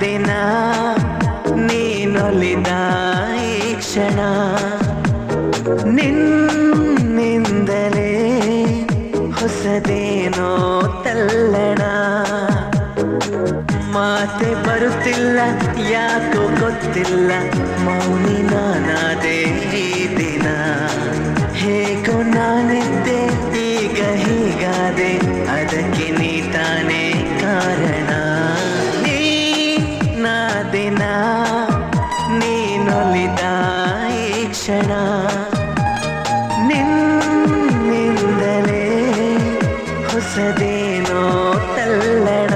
ದಿನ ನೀನೊಲಿದ ಈ ಕ್ಷಣ ನಿನ್ನಿಂದಲೇ ಹೊಸದೇನೋ ತಲ್ಲಣ ಮಾತೆ ಬರುತ್ತಿಲ್ಲ ಯಾಕೋ ಗೊತ್ತಿಲ್ಲ ಮೌನಿ ನಾನಾದೆ ಈ ದಿನ ಹೇಗೋ ನಾನಿದ್ದೆ ಈಗ ಹೀಗಾದೆ ಅದಕ್ಕೆ ನೀ ನೀನೇನಾ ನೀನೊಲಿದ ಈ ಕ್ಷಣ ನಿನ್ನಿಂದಲೇ ಹೊಸದೇನೋ ತಲ್ಲಣ